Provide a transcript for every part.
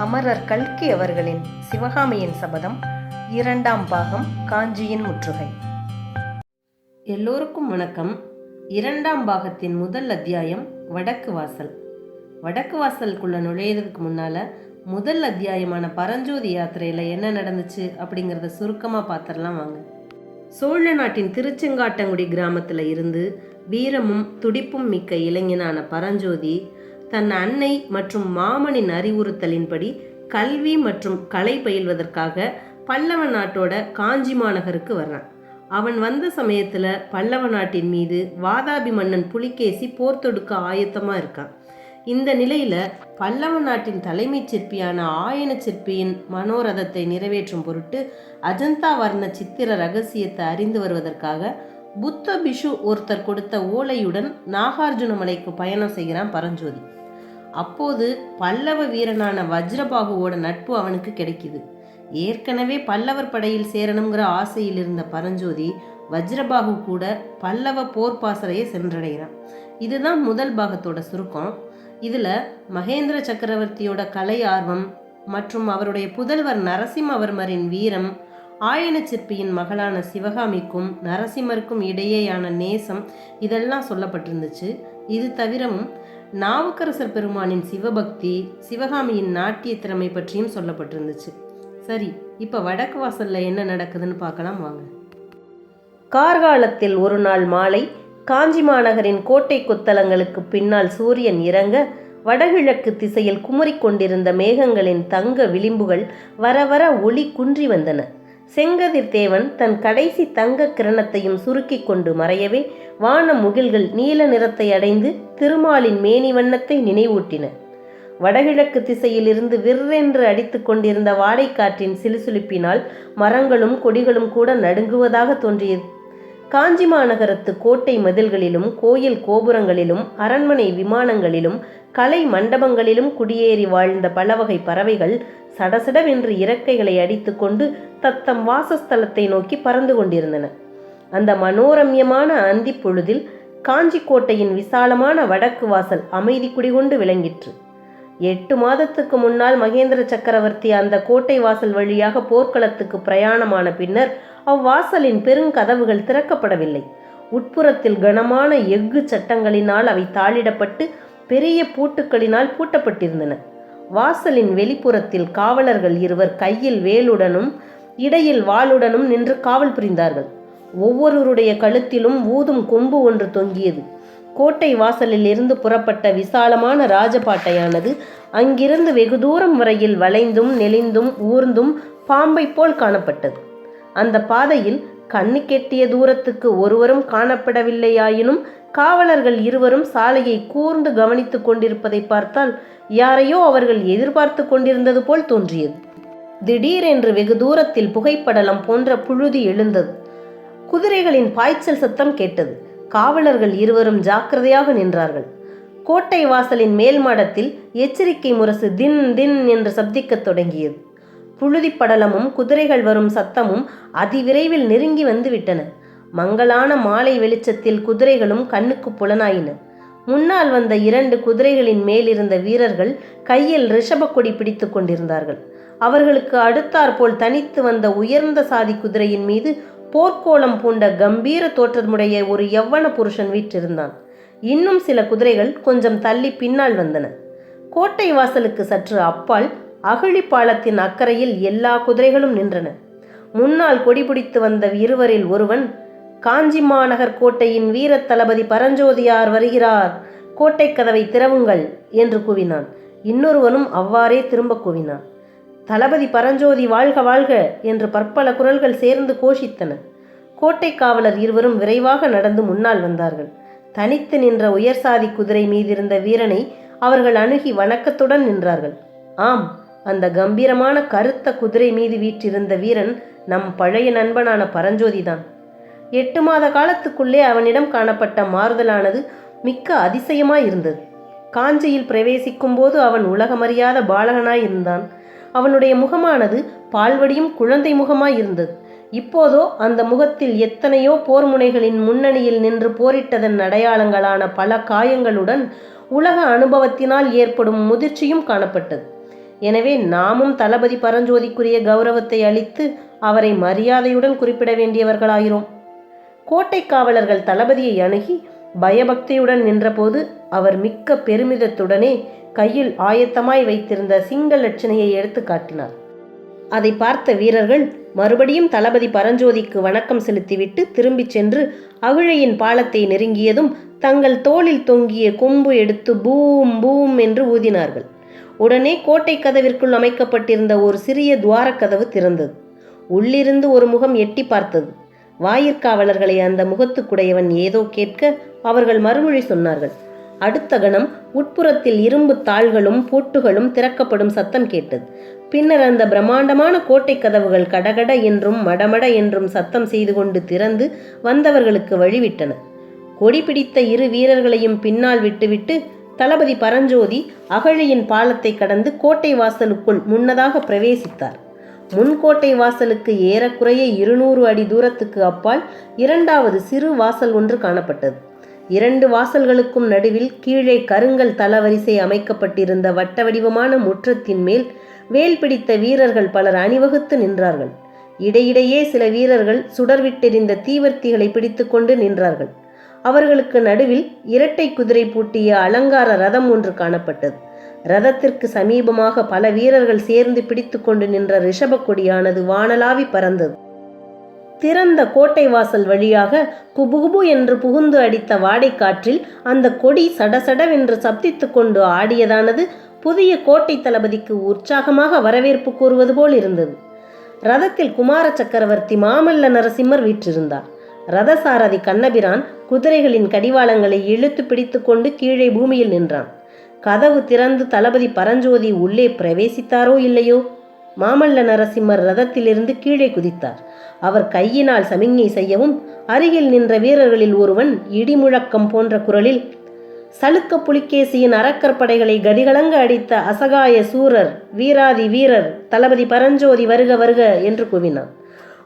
அமரர் கல்கி அவர்களின் சிவகாமியின் சபதம் இரண்டாம் பாகம் காஞ்சியின் முற்றுகை. எல்லோருக்கும் வணக்கம். இரண்டாம் பாகத்தின் முதல் அத்தியாயம் வடக்கு வாசல். வடக்கு வாசலுக்குள்ள நுழையிறதுக்கு முன்னால முதல் அத்தியாயமான பரஞ்சோதி யாத்திரையில் என்ன நடந்துச்சு அப்படிங்கிறத சுருக்கமாக பார்த்துடலாம் வாங்க. சோழ நாட்டின் திருச்செங்காட்டங்குடி கிராமத்தில் இருந்து வீரமும் துடிப்பும் மிக்க இளைஞனான பரஞ்சோதி தன் அன்னை மற்றும் மாமனின் அறிவுறுத்தலின்படி கல்வி மற்றும் கலை பயில்வதற்காக பல்லவ நாட்டோட காஞ்சி மாநகருக்கு வர்றான். அவன் வந்த சமயத்தில் பல்லவ நாட்டின் மீது வாதாபி மன்னன் புலிகேசி போர் தொடுக்க ஆயத்தமாக இருக்கான். இந்த நிலையில் பல்லவ நாட்டின் தலைமைச் சிற்பியான ஆயன சிற்பியின் மனோரதத்தை நிறைவேற்றும் பொருட்டு அஜந்தா வர்ண சித்திர ரகசியத்தை அறிந்து வருவதற்காக புத்த பிஷு ஒருத்தர் கொடுத்த ஓலையுடன் நாகார்ஜுன மலைக்கு பயணம் செய்கிறான் பரஞ்சோதி. அப்போது பல்லவ வீரனான வஜ்ரபாகுவோட நட்பு அவனுக்கு கிடைக்குது. ஏற்கனவே பல்லவர் படையில் சேரணுங்கிற ஆசையில் இருந்த பரஞ்சோதி வஜ்ரபாகு கூட பல்லவ போர்பாசறையை சென்றடைகிறான். இதுதான் முதல் பாகத்தோட சுருக்கம். இதில் மகேந்திர சக்கரவர்த்தியோட கலை ஆர்வம் மற்றும் அவருடைய புதல்வர் நரசிம்மவர்மரின் வீரம் ஆயன சிற்பியின் மகளான சிவகாமிக்கும் நரசிம்மருக்கும் இடையேயான நேசம் இதெல்லாம் சொல்லப்பட்டிருந்துச்சு. இது தவிரவும் நாவுக்கரசர் பெருமானின் சிவபக்தி சிவகாமியின் நாட்டிய திறமை பற்றியும் சொல்லப்பட்டிருந்துச்சு. சரி இப்போ வடக்கு வாசலில் என்ன நடக்குதுன்னு பார்க்கலாம் வாங்க. கார்காலத்தில் ஒரு நாள் மாலை காஞ்சி மாநகரின் கோட்டை கொத்தளங்களுக்கு பின்னால் சூரியன் இறங்க வடகிழக்கு திசையில் குமரிக்கொண்டிருந்த மேகங்களின் தங்க விளிம்புகள் வர வர ஒளி குன்றி வந்தன. செங்கதிர் தேவன் தன் கடைசி தங்க கிரணத்தையும் சுருக்கி கொண்டு மறையவே வான முகில்கள் நீல நிறத்தை அடைந்து திருமாலின் மேனி வண்ணத்தை நினைவூட்டின. வடகிழக்கு திசையிலிருந்து விற்றென்று அடித்துக் கொண்டிருந்த வாடைக்காற்றின் சிலுசிலுப்பினால் மரங்களும் கொடிகளும் கூட நடுங்குவதாக தோன்றியது. காஞ்சி மாநகரத்து கோட்டை மதில்களிலும் கோயில் கோபுரங்களிலும் அரண்மனை விமானங்களிலும் கலை மண்டபங்களிலும் குடியேறி வாழ்ந்த பலவகை பறவைகள் சடசடவென்று இறக்கைகளை அடித்துக்கொண்டு தத்தம் வாசஸ்தலத்தை நோக்கி பறந்து கொண்டிருந்தன. அந்த மனோரம்யமான அந்தி பொழுதில் காஞ்சி கோட்டையின் விசாலமான வடக்கு வாசல் அமைதி குடிகொண்டு விளங்கிற்று. எட்டு மாதத்துக்கு முன்னால் மகேந்திர சக்கரவர்த்தி அந்த கோட்டை வாசல் வழியாக போர்க்களத்துக்கு பிரயாணமான பின்னர் அவ்வாசலின் பெருங்கதவுகள் திறக்கப்படவில்லை. உட்புறத்தில் கனமான எஃகு சட்டங்களினால் அவை தாளிடப்பட்டு பெரிய பூட்டுக்களினால் பூட்டப்பட்டிருந்தன. வாசலின் வெளிப்புறத்தில் காவலர்கள் இருவர் கையில் வேலுடனும் இடையில் வாளுடனும் நின்று காவல் புரிந்தார்கள். ஒவ்வொருவருடைய கழுத்திலும் ஊதும் கொம்பு ஒன்று தொங்கியது. கோட்டை வாசலில் இருந்து புறப்பட்ட விசாலமான ராஜபாட்டையானது அங்கிருந்து வெகு தூரம் வரையில் வளைந்தும் நெளிந்தும் ஊர்ந்தும் பாம்பை போல் காணப்பட்டது. அந்த பாதையில் கண்ணு கெட்டிய தூரத்துக்கு ஒருவரும் காணப்படவில்லையாயினும் காவலர்கள் இருவரும் சாலையை கூர்ந்து கவனித்துக் கொண்டிருப்பதை பார்த்தால் யாரையோ அவர்கள் எதிர்பார்த்து கொண்டிருந்தது போல் தோன்றியது. திடீரென்று வெகு தூரத்தில் புகைப்படலம் போன்ற புழுதி எழுந்தது. குதிரைகளின் பாய்ச்சல் சத்தம் கேட்டது. காவலர்கள் இருவரும் ஜாக்கிரதையாக நின்றார்கள். கோட்டை வாசலின் மேல் மாடத்தில் எச்சரிக்கை முரசு தின் தின் என்று சப்திக்கத் தொடங்கியது. புழுதி படலமும் குதிரைகள் வரும் சத்தமும் அதிவிரைவில் நெருங்கி வந்து விட்டன மங்களான மாலை வெளிச்சத்தில் குதிரைகளும் கண்ணுக்கு புலனாயின. முன்னால் வந்த இரண்டு குதிரைகளின் மேலிருந்த வீரர்கள் கையில் ரிஷபக்கொடி பிடித்து கொண்டிருந்தார்கள். அவர்களுக்கு அடுத்தாற்போல் தனித்து வந்த உயர்ந்த சாதி குதிரையின் மீது போர்க்கோளம் பூண்ட கம்பீர தோற்றமுடைய ஒரு யவ்வன புருஷன் வீற்றிருந்தான். இன்னும் சில குதிரைகள் கொஞ்சம் தள்ளி பின்னால் வந்தன. கோட்டை வாசலுக்கு சற்று அப்பால் அகழி பாலத்தின் அக்கறையில் எல்லா குதிரைகளும் நின்றன. முன்னால் கொடிபிடித்து வந்த இருவரில் ஒருவன் காஞ்சி மாநகர் கோட்டையின் வீர தளபதி பரஞ்சோதியார் வருகிறார் கோட்டை கதவை திறவுங்கள் என்று கூவினான். இன்னொருவனும் அவ்வாறே திரும்ப கூவினான். தளபதி பரஞ்சோதி வாழ்க வாழ்க என்று பற்பல குரல்கள் சேர்ந்து கோஷித்தன. கோட்டை காவலர் இருவரும் விரைவாக நடந்து முன்னால் வந்தார்கள். தனித்து நின்ற உயர்சாதி குதிரை மீதிருந்த வீரனை அவர்கள் அணுகி வணக்கத்துடன் நின்றார்கள். ஆம் அந்த கம்பீரமான கருத்த குதிரை மீது வீற்றிருந்த வீரன் நம் பழைய நண்பனான பரஞ்சோதிதான். எட்டு மாத காலத்துக்குள்ளே அவனிடம் காணப்பட்ட மாறுதலானது மிக்க அதிசயமாய் இருந்தது காஞ்சியில் பிரவேசிக்கும் போது அவன் உலகமறியாத பாலகனாய் இருந்தான் அவனுடைய முகமானது பால்வடியும் குழந்தை முகமாய் இருந்தது இப்போதோ அந்த முகத்தில் எத்தனையோ போர் முனைகளின் முன்னணியில் நின்று போரிட்டதன் அடையாளங்களான பல காயங்களுடன் உலக அனுபவத்தினால் ஏற்படும் முதிர்ச்சியும் காணப்பட்டது. எனவே நாமும் தளபதி பரஞ்சோதிக்குரிய கௌரவத்தை அளித்து அவரை மரியாதையுடன் குறிப்பிட வேண்டியவர்களாகிறோம் கோட்டை காவலர்கள் தளபதியை அணுகி பயபக்தியுடன் நின்றபோது அவர் மிக்க பெருமிதத்துடனே கையில் ஆயத்தமாய் வைத்திருந்த சிங்க லட்சணையை எடுத்து காட்டினார். அதை பார்த்த வீரர்கள் மறுபடியும் தளபதி பரஞ்சோதிக்கு வணக்கம் செலுத்திவிட்டு திரும்பிச் சென்று அவிழையின் பாலத்தை நெருங்கியதும் தங்கள் தோளில் தொங்கிய கொம்பு எடுத்து பூம் பூம் என்று ஊதினார்கள். உடனே கோட்டை கதவிற்குள் அமைக்கப்பட்டிருந்த ஒரு சிறிய துவாரக்கதவு திறந்தது. உள்ளிருந்து ஒரு முகம் எட்டி பார்த்தது. வாயிற்காவலர்களை அந்த முகத்துக்குடையவன் ஏதோ கேட்க அவர்கள் மறுமொழி சொன்னார்கள். அடுத்த கணம் உட்புறத்தில் இரும்பு தாள்களும் பூட்டுகளும் திறக்கப்படும் சத்தம் கேட்டது. பின்னர் அந்த பிரம்மாண்டமான கோட்டை கதவுகள் கடகட என்றும் மடமட என்றும் சத்தம் செய்து கொண்டு திறந்து வந்தவர்களுக்கு வழிவிட்டன. கொடி பிடித்த இரு வீரர்களையும் பின்னால் விட்டுவிட்டு தளபதி பரஞ்சோதி அகழியின் பாலத்தை கடந்து கோட்டை வாசலுக்குள் முன்னதாக பிரவேசித்தார். முன்கோட்டை வாசலுக்கு ஏறக்குறைய இருநூறு அடி தூரத்துக்கு அப்பால் இரண்டாவது சிறு வாசல் ஒன்று காணப்பட்டது. இரண்டு வாசல்களுக்கும் நடுவில் கீழே கருங்கல் தளவரிசை அமைக்கப்பட்டிருந்த வட்ட வடிவமான முற்றத்தின் மேல் வேல் பிடித்த வீரர்கள் பலர் அணிவகுத்து நின்றார்கள். இடையிடையே சில வீரர்கள் சுடர்விட்டெறிந்த தீவர்த்திகளை பிடித்துக்கொண்டு நின்றார்கள். அவர்களுக்கு நடுவில் இரட்டை குதிரை பூட்டிய அலங்கார ரதம் ஒன்று காணப்பட்டது. ரதத்திற்கு சமீபமாக பல வீரர்கள் சேர்ந்து பிடித்துக்கொண்டு நின்ற ரிஷப கொடியானது வானலாவி பறந்தது. திறந்த கோட்டை வாசல் வழியாக குபுகுபு என்று புகுந்து அடித்த வாடைக்காற்றில் அந்த கொடி சடசடவென்று சப்தித்து கொண்டு ஆடியதானது புதிய கோட்டை தளபதிக்கு உற்சாகமாக வரவேற்பு கூறுவது போல் இருந்தது. ரதத்தில் குமார சக்கரவர்த்தி மாமல்ல நரசிம்மர் வீற்றிருந்தார். ரதசாரதி கண்ணபிரான் குதிரைகளின் கடிவாளங்களை இழுத்து பிடித்துக்கொண்டு கீழே பூமியில் நின்றான். கதவு திறந்து தளபதி பரஞ்சோதி உள்ளே பிரவேசித்தாரோ இல்லையோ? மாமல்ல நரசிம்மர் ரதத்திலிருந்து கீழே குதித்தார். அவர் கையினால் சமிஞ்ஞை செய்யவும் அருகில் நின்ற வீரர்களில் ஒருவன் இடிமுழக்கம் போன்ற குரலில் சளுக்க புலிகேசியின் அறக்கற்படைகளை கதிகலங்க அடித்த அசகாய சூரர் வீராதி வீரர் தளபதி பரஞ்சோதி வருக வருக என்று கூவினான்.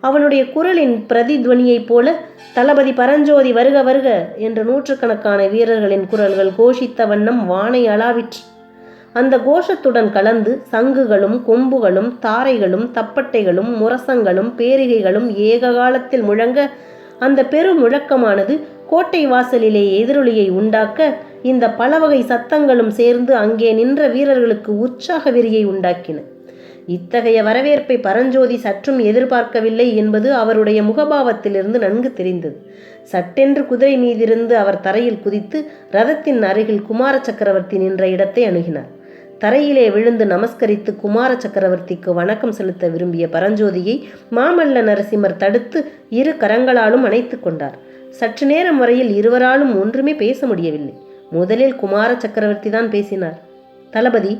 அவனுடைய குரலின் பிரதித்வனியைப் போல தளபதி பரஞ்சோதி வருக வருக என்று நூற்றுக்கணக்கான வீரர்களின் குரல்கள் கோஷித்த வண்ணம் வானை அளாவிற்று அந்த கோஷத்துடன் கலந்து சங்குகளும் கொம்புகளும் தாரைகளும் தப்பட்டைகளும் முரசங்களும் பேரிகைகளும் ஏக காலத்தில் முழங்க அந்த பெரும் முழக்கமானது கோட்டை வாசலிலே எதிரொலியை உண்டாக்க இந்த பலவகை சத்தங்களும் சேர்ந்து அங்கே நின்ற வீரர்களுக்கு உற்சாக வெறியை உண்டாக்கின. இத்தகைய வரவேற்பை பரஞ்சோதி சற்றும் எதிர்பார்க்கவில்லை என்பது அவருடைய முகபாவத்திலிருந்து நன்கு தெரிந்தது. சட்டென்று குதிரை மீதிருந்து அவர் தரையில் குதித்து ரதத்தின் அருகில் குமார சக்கரவர்த்தி நின்ற இடத்தை அணுகினார். தரையிலே விழுந்து நமஸ்கரித்து குமார சக்கரவர்த்திக்கு வணக்கம் செலுத்த விரும்பிய பரஞ்சோதியை மாமல்ல நரசிம்மர் தடுத்து இரு கரங்களாலும் அணைத்து கொண்டார். சற்று நேரம் வரையில் இருவராலும் ஒன்றுமே பேச முடியவில்லை. முதலில் குமார சக்கரவர்த்தி தான் பேசினார். தளபதி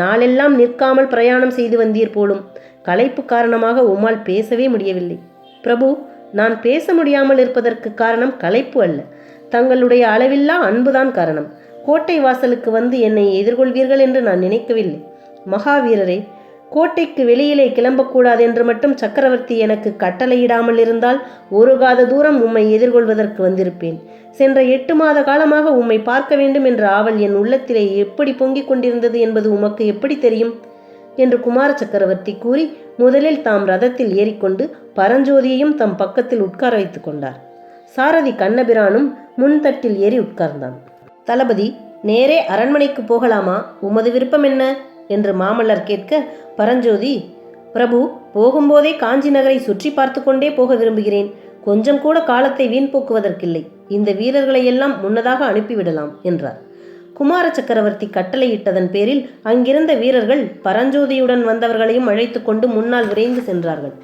நாளெல்லாம் நிற்காமல் பிரயாணம் செய்து வந்தீர் போலும். களைப்பு காரணமாக உம்மால் பேசவே முடியவில்லை. பிரபு நான் பேச முடியாமல் இருப்பதற்கு காரணம் களைப்பு அல்ல. தங்களுடைய அளவில்லா அன்புதான் காரணம். கோட்டை வாசலுக்கு வந்து என்னை எதிர்கொள்வீர்கள் என்று நான் நினைக்கவில்லை. மகாவீரரே கோட்டைக்கு வெளியிலே கிளம்பக்கூடாது என்று மட்டும் சக்கரவர்த்தி எனக்கு கட்டளையிடாமல் இருந்தால் ஒரு காத தூரம் உம்மை எதிர்கொள்வதற்கு வந்திருப்பேன். சென்ற எட்டு மாத காலமாக உம்மை பார்க்க வேண்டும் என்ற ஆவல் என் உள்ளத்திலே எப்படி பொங்கிக் கொண்டிருந்தது என்பது உமக்கு எப்படி தெரியும்? என்று குமார சக்கரவர்த்தி கூறி முதலில் தாம் ரதத்தில் ஏறிக்கொண்டு பரஞ்சோதியையும் தம் பக்கத்தில் உட்கார வைத்துக் கொண்டார். சாரதி கண்ணபிரானும் முன்தட்டில் ஏறி உட்கார்ந்தான். தளபதி நேரே அரண்மனைக்கு போகலாமா? உமது விருப்பம் என்ன? என்று மாமல்லர் கேட்க பரஞ்சோதி பிரபு போகும்போதே காஞ்சி நகரை சுற்றி பார்த்து கொண்டே போக விரும்புகிறேன். கொஞ்சம் கூட காலத்தை வீண் போக்குவதற்கில்லை. இந்த வீரர்களை எல்லாம் முன்னதாக அனுப்பிவிடலாம் என்றார். குமார சக்கரவர்த்தி கட்டளையிட்டதன் பேரில் அங்கிருந்த வீரர்கள் பரஞ்சோதியுடன் வந்தவர்களையும் அழைத்து கொண்டு முன்னால் விரைந்து சென்றார்கள்.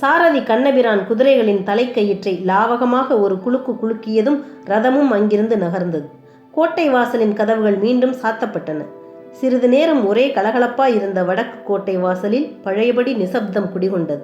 சாரதி கண்ணபிரான் குதிரைகளின் தலைக்கயிற்றை லாவகமாக ஒரு குலுக்கு குலுக்கியதும் ரதமும் அங்கிருந்து நகர்ந்தது. கோட்டை வாசலின் கதவுகள் மீண்டும் சாத்தப்பட்டன. சிறிது நேரம் ஒரே கலகலப்பாய் இருந்த வடக்கு கோட்டை வாசலில் பழையபடி நிசப்தம் குடிகொண்டது.